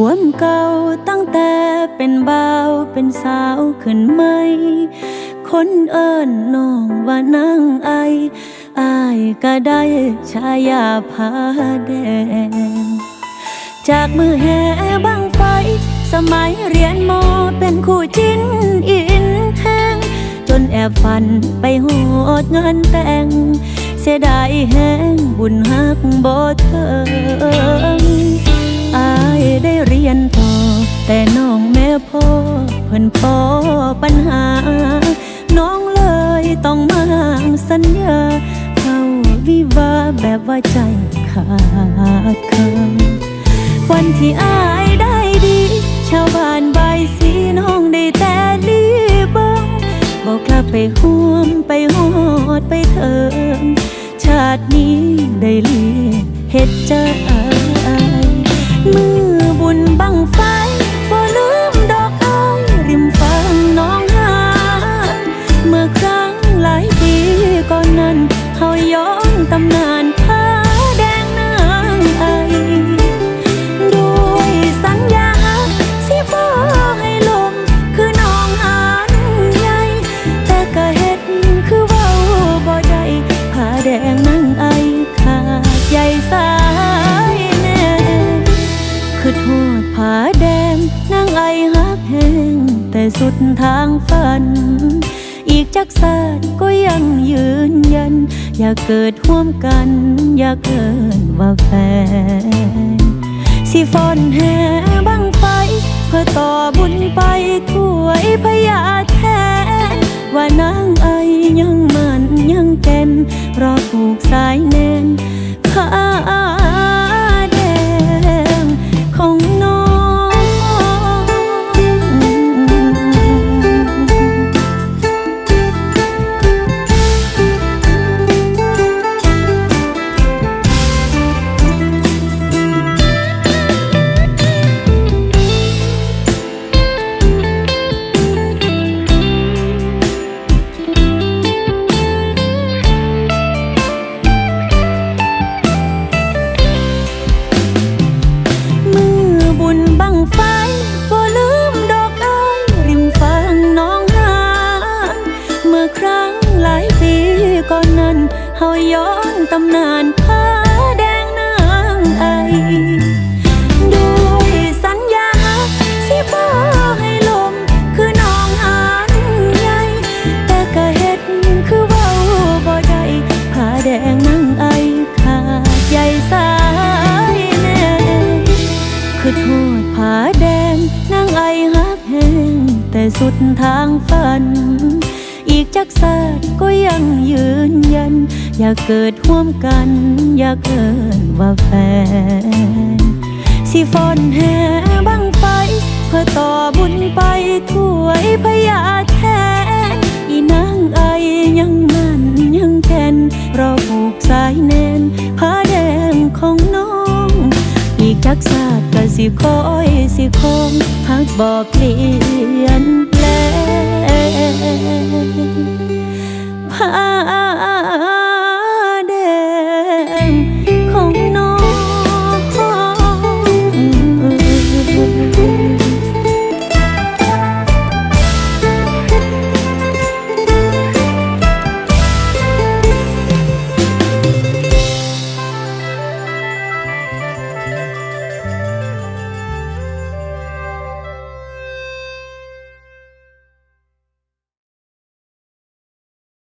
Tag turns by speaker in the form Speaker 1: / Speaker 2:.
Speaker 1: คือโทษขวมเก่าตั้งแต่เป็นบ่าวเป็นสาวขึ้นไหม คนเอิ้นน้องว่านางไออายก็ได้ชายาพาแดง จากมือแห่บังไฟ สมัยเรียนมอเป็นคู่จิ้นอินแห้งจนแอบฝันไปโหดเงินแต่ง เสียดายแห้งบุญหักบ่เถิงอ สัญญา เข้าวิวาแบบว่าใจขาดคำวันที่อายได้ดี ชาวบ้านใบสีน้องได้แต่ลีเบิงบอกกลับไปห่วงไปหอดไปเถิงชาตินี้ได้เลียเฮ็ดจะอา ผาแดงนางไอฮักแหงแต่สุดทางฝัน อีกจักสาดก็ยังยืนยัน อยากเกิดร่วมกัน อยากเกินว่าแฟนสิฟอนแห่บังไฟ เพื่อต่อบุญไปถ้วยพยาแทน ว่านางไอยังมันยังแก่นรอผูกสายแนำนานผ้าแดงนางไอด้วยสัญญาสิบ่ให้ลม คือน้องหานใหญ่แต่ก็เฮ็ดคือเว้าบ่ได้ผ้าแดงนางไอขาดใหญ่สายแน่คือโทษผ้าแดงนางไอฮักแหงแต่สุดทางฝัน อีกจักสาดก็ยังยืนยัน อยากเกิดร่วมกัน อยากเกินว่าแฟน สิฟอนแห่บังไฟเพื่อต่อบุญไปถ้วยพยาแทนอีนางไอยังมันยังแก่นรอผูกสายแน่นผ้าแดงของน้อง อีกจักศาสตร์ก็สิคอยสิคงหากบอกเปลี่ยนแปลง พา